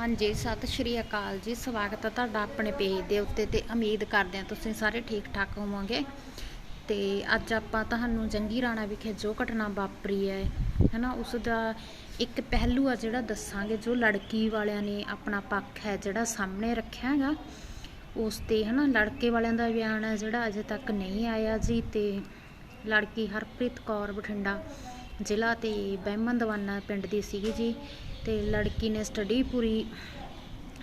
ਹਾਂਜੀ, ਸਤਿ ਸ਼੍ਰੀ ਅਕਾਲ ਜੀ। ਸਵਾਗਤ ਹੈ ਤੁਹਾਡਾ ਆਪਣੇ ਪੇਜ ਦੇ ਉੱਤੇ ਤੇ ਉਮੀਦ ਕਰਦੇ ਹਾਂ ਤੁਸੀਂ ਸਾਰੇ ਠੀਕ ਠਾਕ ਹੋਵੋਗੇ। ਤੇ ਅੱਜ ਆਪਾਂ ਤੁਹਾਨੂੰ ਜੰਗੀ ਰਾਣਾ ਵਿਖੇ ਜੋ ਘਟਨਾ ਵਾਪਰੀ ਹੈ, ਹਨਾ, ਉਸ ਦਾ ਇੱਕ ਪਹਿਲੂ ਆ ਜਿਹੜਾ ਦੱਸਾਂਗੇ, ਜੋ ਲੜਕੀ ਵਾਲਿਆਂ ਨੇ ਆਪਣਾ ਪੱਖ ਹੈ ਜਿਹੜਾ ਸਾਹਮਣੇ ਰੱਖਿਆ ਹੈਗਾ। ਉਸ ਤੇ, ਹਨਾ, ਲੜਕੇ ਵਾਲਿਆਂ ਦਾ ਬਿਆਨ ਹੈ ਜਿਹੜਾ ਅਜੇ ਤੱਕ ਨਹੀਂ ਆਇਆ ਜੀ, ਤੇ ਲੜਕੀ ਹਰਪ੍ਰੀਤ ਕੌਰ ਬਠਿੰਡਾ ਜ਼ਿਲ੍ਹਾ ਤੇ ਬਹਿਮਨ ਦਵਾਨਾ ਪਿੰਡ ਦੀ ਸੀਗੀ ਜੀ ਤੇ ਲੜਕੀ ਨੇ ਸਟੱਡੀ ਪੂਰੀ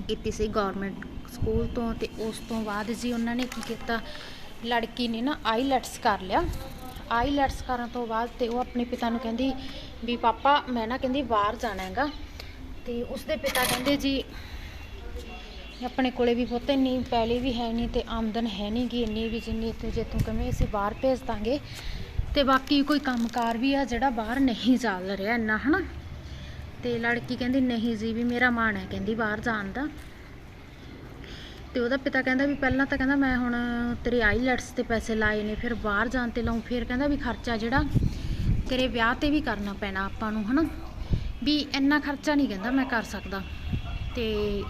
ਕੀਤੀ ਸੀ ਗਵਰਨਮੈਂਟ ਸਕੂਲ ਤੋਂ ਤੇ ਉਸ ਤੋਂ ਬਾਅਦ ਜੀ ਉਹਨਾਂ ਨੇ ਕੀ ਕੀਤਾ, ਲੜਕੀ ਨੇ ਨਾ ਆਈਲੈਟਸ ਕਰ ਲਿਆ। ਆਈਲੈਟਸ ਕਰਨ ਤੋਂ ਬਾਅਦ ਤੇ ਉਹ ਆਪਣੇ ਪਿਤਾ ਨੂੰ ਕਹਿੰਦੀ ਵੀ, ਪਾਪਾ, ਮੈਂ ਨਾ ਕਹਿੰਦੀ ਬਾਹਰ ਜਾਣਾ ਹੈਗਾ। ਤੇ ਉਸਦੇ ਪਿਤਾ ਕਹਿੰਦੇ ਜੀ, ਆਪਣੇ ਕੋਲੇ ਵੀ ਬਹੁਤੇ ਇੰਨੀ ਪੈਲੀ ਵੀ ਹੈ ਨਹੀਂ ਤੇ ਆਮਦਨ ਹੈ ਨਹੀਂ ਗੀ ਇੰਨੀ ਵੀ ਜਿੰਨੀ ਤੇ ਜੇ ਤੂੰ ਕਵੇਂ ਅਸੀਂ ਬਾਹਰ ਭੇਜ ਦਾਂਗੇ ਤੇ ਬਾਕੀ ਕੋਈ ਕੰਮਕਾਰ ਵੀ ਆ ਜਿਹੜਾ ਬਾਹਰ ਨਹੀਂ ਚੱਲ ਰਿਹਾ ਇੰਨਾ, ਹਨਾ? ਤੇ ਲੜਕੀ ਕਹਿੰਦੀ, ਨਹੀਂ ਜੀ, ਵੀ ਮੇਰਾ ਮਨ ਹੈ। ਕਹਿੰਦੀ, ਬਾਹਰ ਜਾਣ ਦਾ। ਤੇ ਉਹਦਾ ਪਿਤਾ ਕਹਿੰਦਾ ਵੀ ਪਹਿਲਾਂ ਤਾਂ ਕਹਿੰਦਾ, ਮੈਂ ਹੁਣ ਤੇਰੇ ਆਈਲੈਟਸ ਤੇ ਪੈਸੇ ਲਾਏ ਨੇ, ਫਿਰ ਬਾਹਰ ਜਾਣ ਤੇ ਲਾਉਂ। ਫਿਰ ਕਹਿੰਦਾ ਵੀ ਖਰਚਾ ਜਿਹੜਾ ਤੇਰੇ ਵਿਆਹ ਤੇ ਵੀ ਕਰਨਾ ਪੈਣਾ ਆਪਾਂ ਨੂੰ, ਹਨਾ? ਵੀ ਇੰਨਾ ਖਰਚਾ ਨਹੀਂ ਕਹਿੰਦਾ ਮੈਂ ਕਰ ਸਕਦਾ। ਤੇ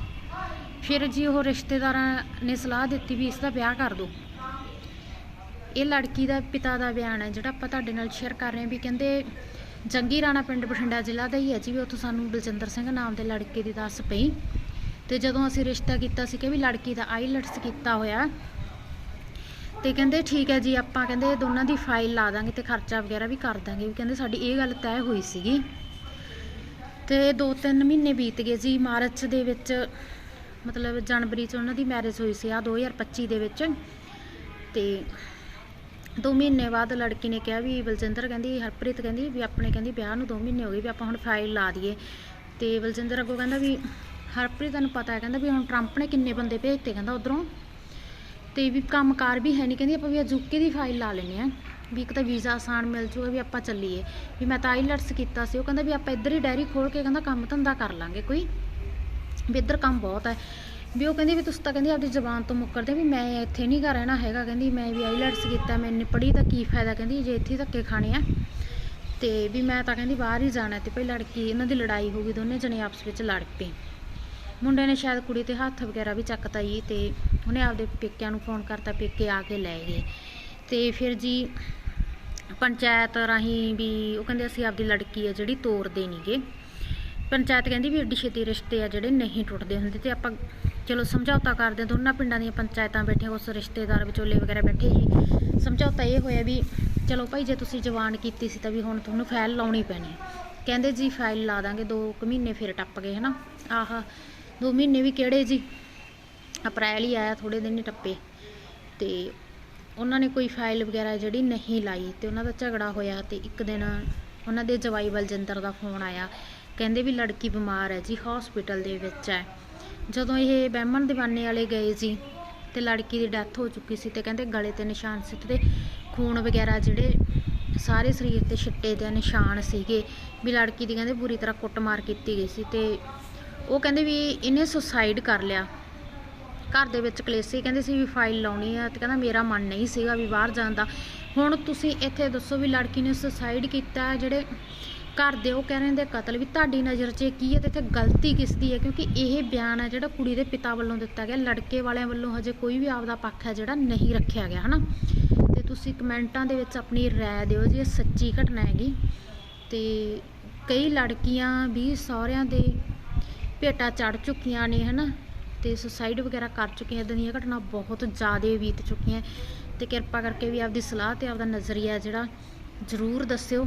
ਫਿਰ ਜੀ ਉਹ ਰਿਸ਼ਤੇਦਾਰਾਂ ਨੇ ਸਲਾਹ ਦਿੱਤੀ ਵੀ ਇਸ ਦਾ ਵਿਆਹ ਕਰ ਦੋ ਇਹ ਲੜਕੀ ਦਾ ਪਿਤਾ ਦਾ ਬਿਆਨ ਹੈ, ਜਿਹੜਾ ਆਪਾਂ ਤੁਹਾਡੇ ਨਾਲ ਸ਼ੇਅਰ ਕਰ ਰਹੇ ਹਾਂ ਵੀ ਕਹਿੰਦੇ ਜੰਗੀ ਰਾਣਾ ਪਿੰਡ ਬਠਿੰਡਾ ਜ਼ਿਲ੍ਹਾ ਦਾ ਹੀ ਹੈ ਜੀ, ਵੀ ਉੱਥੋਂ ਸਾਨੂੰ ਬਲਜਿੰਦਰ ਸਿੰਘ ਨਾਮ ਦੇ ਲੜਕੇ ਦੀ ਦੱਸ ਪਈ। ਤੇ ਜਦੋਂ ਅਸੀਂ ਰਿਸ਼ਤਾ ਕੀਤਾ ਸੀ ਕਿ ਵੀ ਲੜਕੀ ਦਾ ਆਈਲੈਟਸ ਕੀਤਾ ਹੋਇਆ, ਤੇ ਕਹਿੰਦੇ ਠੀਕ ਹੈ ਜੀ, ਆਪਾਂ ਕਹਿੰਦੇ ਦੋਨਾਂ ਦੀ ਫਾਈਲ ਲਾ ਦਾਂਗੇ ਤੇ ਖਰਚਾ ਵਗੈਰਾ ਵੀ ਕਰ ਦਾਂਗੇ, ਵੀ ਕਹਿੰਦੇ ਸਾਡੀ ਇਹ ਗੱਲ ਤੈਅ ਹੋਈ ਸੀਗੀ। ਤੇ 2-3 ਮਹੀਨੇ ਬੀਤ ਗਏ ਜੀ, ਮਾਰਚ ਦੇ ਵਿੱਚ ਮਤਲਬ ਜਨਵਰੀ ਚ ਉਹਨਾਂ ਦੀ ਮੈਰਿਜ ਹੋਈ ਸੀ ਆ 2025 ਦੇ ਵਿੱਚ। ਤੇ ਦੋ ਮਹੀਨੇ ਬਾਅਦ ਲੜਕੀ ਨੇ ਕਿਹਾ ਵੀ ਬਲਜਿੰਦਰ ਕਹਿੰਦੀ, ਹਰਪ੍ਰੀਤ ਕਹਿੰਦੀ ਵੀ ਆਪਣੇ ਕਹਿੰਦੀ ਵਿਆਹ ਨੂੰ ਦੋ ਮਹੀਨੇ ਹੋ ਗਏ ਵੀ ਆਪਾਂ ਹੁਣ ਫਾਈਲ ਲਾ ਦਈਏ। ਤੇ ਬਲਜਿੰਦਰ ਅੱਗੋਂ ਕਹਿੰਦਾ ਵੀ ਹਰਪ੍ਰੀਤ ਨੂੰ ਪਤਾ ਹੈ, ਕਹਿੰਦਾ ਵੀ ਹੁਣ ਟਰੰਪ ਨੇ ਕਿੰਨੇ ਬੰਦੇ ਭੇਜਤੇ ਕਹਿੰਦਾ ਉਧਰੋਂ। ਤੇ ਵੀ ਕੰਮਕਾਰ ਵੀ ਹੈ ਨਹੀਂ ਕਹਿੰਦੀ ਆਪਾਂ ਵੀ ਅਜੂਕੇ ਦੀ ਫਾਈਲ ਲਾ ਲੈਨੇ ਆ ਵੀ ਇੱਕ ਤਾਂ ਵੀਜ਼ਾ ਆਸਾਨ ਮਿਲ ਜੂਗਾ, ਵੀ ਆਪਾਂ ਚੱਲੀਏ। ਵੀ ਮੈਂ ਤਾਂ ਆਈਲੈਟਸ ਕੀਤਾ ਸੀ, ਉਹ ਕਹਿੰਦਾ ਵੀ ਆਪਾਂ ਇੱਧਰ ਹੀ ਡੈਰੀ ਖੋਲ ਕੇ ਕਹਿੰਦਾ ਕੰਮ ਧੰਦਾ ਕਰ ਲਾਂਗੇ ਕੋਈ। ਵੀ ਇੱਧਰ ਕੰਮ ਬਹੁਤ ਹੈ। ਵੀ ਉਹ ਕਹਿੰਦੀ ਵੀ ਤੁਸੀਂ ਤਾਂ ਕਹਿੰਦੀ ਆਪਦੀ ਜ਼ਬਾਨ ਤੋਂ ਮੁੱਕਰਦੇ ਵੀ ਮੈਂ ਇੱਥੇ ਨਹੀਂ ਘਰ ਰਹਿਣਾ ਹੈਗਾ, ਕਹਿੰਦੀ ਮੈਂ ਵੀ ਆਈਲੈਟਸ ਕੀਤਾ, ਮੈਂ ਇੰਨੀ ਪੜ੍ਹੀ ਤਾਂ ਕੀ ਫਾਇਦਾ, ਕਹਿੰਦੀ ਜੇ ਇੱਥੇ ਧੱਕੇ ਖਾਣੇ ਆ। ਤੇ ਵੀ ਮੈਂ ਤਾਂ ਕਹਿੰਦੀ ਬਾਹਰ ਹੀ ਜਾਣਾ ਤੇ ਭਈ ਲੜਕੀ, ਇਹਨਾਂ ਦੀ ਲੜਾਈ ਹੋ ਗਈ, ਦੋਨੇ ਜਣੇ ਆਪਸ ਵਿੱਚ ਲੜ ਪਏ। ਮੁੰਡੇ ਨੇ ਸ਼ਾਇਦ ਕੁੜੀ ਤੇ ਹੱਥ ਵਗੈਰਾ ਵੀ ਚੱਕਤਾ ਜੀ ਤੇ ਉਹਨੇ ਆਪਦੇ ਪੇਕਿਆਂ ਨੂੰ ਫੋਨ ਕਰਤਾ, ਪੇਕੇ ਆ ਕੇ ਲੈ ਗਏ। ਤੇ ਫਿਰ ਜੀ ਪੰਚਾਇਤ ਰਾਹੀਂ ਵੀ ਉਹ ਕਹਿੰਦੇ ਅਸੀਂ ਆਪਦੀ ਲੜਕੀ ਆ ਜਿਹੜੀ ਤੋਰਦੇ ਨਹੀਂਗੇ ਪੰਚਾਇਤ ਕਹਿੰਦੀ ਵੀ ਏਡੀ ਛੇਤੀ ਰਿਸ਼ਤੇ ਆ ਜਿਹੜੇ ਨਹੀਂ ਟੁੱਟਦੇ ਹੁੰਦੇ ਤੇ ਆਪਾਂ ਚਲੋ ਸਮਝੌਤਾ ਕਰਦੇ ਦੋਨਾਂ ਪਿੰਡਾਂ ਦੀਆਂ ਪੰਚਾਇਤਾਂ ਬੈਠੇ ਉਸ ਰਿਸ਼ਤੇਦਾਰ ਵਿਚੋਲੇ ਵਗੈਰਾ ਬੈਠੇ ਸੀ ਸਮਝੌਤਾ ਇਹ ਹੋਇਆ ਵੀ, ਚਲੋ ਭਾਈ ਜੇ ਤੁਸੀਂ ਜਵਾਨ ਕੀਤੀ ਸੀ ਤਾਂ ਵੀ ਹੁਣ ਤੁਹਾਨੂੰ ਫਾਈਲ ਲਾਉਣੀ ਪੈਣੀ ਕਹਿੰਦੇ ਜੀ ਫਾਈਲ ਲਾ ਦਾਂਗੇ 2 ਮਹੀਨੇ ਫਿਰ ਟੱਪ ਗਏ, ਹਨਾ? ਆਹ 2 ਮਹੀਨੇ ਵੀ ਕਿਹੜੇ ਜੀ? ਅਪ੍ਰੈਲ ਹੀ ਆਇਆ ਥੋੜੇ ਦਿਨ ਹੀ ਟੱਪੇ। ਤੇ ਉਹਨਾਂ ਨੇ ਕੋਈ ਫਾਈਲ ਵਗੈਰਾ ਜਿਹੜੀ ਨਹੀਂ ਲਾਈ ਤੇ ਉਹਨਾਂ ਦਾ ਝਗੜਾ ਹੋਇਆ ਤੇ ਇੱਕ ਦਿਨ ਉਹਨਾਂ ਦੇ ਜਵਾਈ ਬਲਜਿੰਦਰ ਦਾ ਫੋਨ ਆਇਆ। ਕਹਿੰਦੇ ਵੀ ਲੜਕੀ ਬਿਮਾਰ ਹੈ ਜੀ ਹਸਪੀਟਲ ਦੇ ਵਿੱਚ ਹੈ। ਜਦੋਂ ਇਹ ਬਹਿਮਨ ਦੀਵਾਨੇ ਵਾਲੇ ਗਏ ਸੀ ਤੇ ਲੜਕੀ ਦੀ ਡੈਥ ਹੋ ਚੁੱਕੀ ਸੀ ਤੇ ਕਹਿੰਦੇ ਗਲੇ ਤੇ ਨਿਸ਼ਾਨ ਸੀ ਤੇ ਖੂਨ ਵਗੈਰਾ ਜਿਹੜੇ ਸਾਰੇ ਸਰੀਰ ਤੇ ਛਿੱਟੇ ਦੇ ਨਿਸ਼ਾਨ ਸੀਗੇ ਵੀ ਲੜਕੀ ਦੀ ਕਹਿੰਦੇ ਬੁਰੀ ਤਰ੍ਹਾਂ ਕੁੱਟਮਾਰ ਕੀਤੀ ਗਈ ਸੀ ਤੇ ਉਹ ਕਹਿੰਦੇ ਵੀ ਇਹਨੇ ਸੁਸਾਈਡ ਕਰ ਲਿਆ। ਘਰ ਦੇ ਵਿੱਚ ਕਲੇਸੀ ਕਹਿੰਦੇ ਸੀ ਵੀ ਫਾਈਲ ਲਾਉਣੀ ਆ ਤੇ ਕਹਿੰਦਾ ਮੇਰਾ ਮਨ ਨਹੀਂ ਸੀਗਾ ਵੀ ਬਾਹਰ ਜਾਣ ਦਾ। ਹੁਣ ਤੁਸੀਂ ਇੱਥੇ ਦੱਸੋ ਵੀ ਲੜਕੀ ਨੇ ਸੁਸਾਈਡ ਕੀਤਾ ਜਿਹੜੇ ਘਰ ਦੇ ਉਹ ਕਹਿ ਰਹੇ ਨੇ ਕਤਲ ਵੀ ਤੁਹਾਡੀ ਨਜ਼ਰ 'ਚ ਕੀ ਹੈ ਤੇ ਇੱਥੇ ਗਲਤੀ ਕਿਸ ਦੀ ਹੈ? ਕਿਉਂਕਿ ਇਹ ਬਿਆਨ ਹੈ ਜਿਹੜਾ ਕੁੜੀ ਦੇ ਪਿਤਾ ਵੱਲੋਂ ਦਿੱਤਾ ਗਿਆ। ਲੜਕੇ ਵਾਲਿਆਂ ਵੱਲੋਂ ਹਜੇ ਕੋਈ ਵੀ ਆਪਦਾ ਪੱਖ ਹੈ ਜਿਹੜਾ ਨਹੀਂ ਰੱਖਿਆ ਗਿਆ, ਹਨਾ? ਤੇ ਤੁਸੀਂ ਕਮੈਂਟਾਂ ਦੇ ਵਿੱਚ ਆਪਣੀ ਰਾਏ ਦਿਓ ਜੀ, ਇਹ ਸੱਚੀ ਘਟਨਾ ਹੈਗੀ। ਤੇ ਕਈ ਲੜਕੀਆਂ ਵੀ ਸਹੁਰਿਆਂ ਦੇ ਭੇਟਾ ਚੜ ਚੁੱਕੀਆਂ ਨੇ, ਹਨਾ? ਤੇ ਸੁਸਾਈਡ ਵਗੈਰਾ ਕਰ ਚੁੱਕੀਆਂ। ਇਦਾਂ ਦੀਆਂ ਘਟਨਾ ਬਹੁਤ ਜ਼ਿਆਦਾ ਬੀਤ ਚੁੱਕੀਆਂ। ਤੇ ਕਿਰਪਾ ਕਰਕੇ ਵੀ ਆਪਦੀ ਸਲਾਹ ਤੇ ਆਪਦਾ ਨਜ਼ਰੀਆ ਜਿਹੜਾ ਜ਼ਰੂਰ ਦੱਸਿਓ।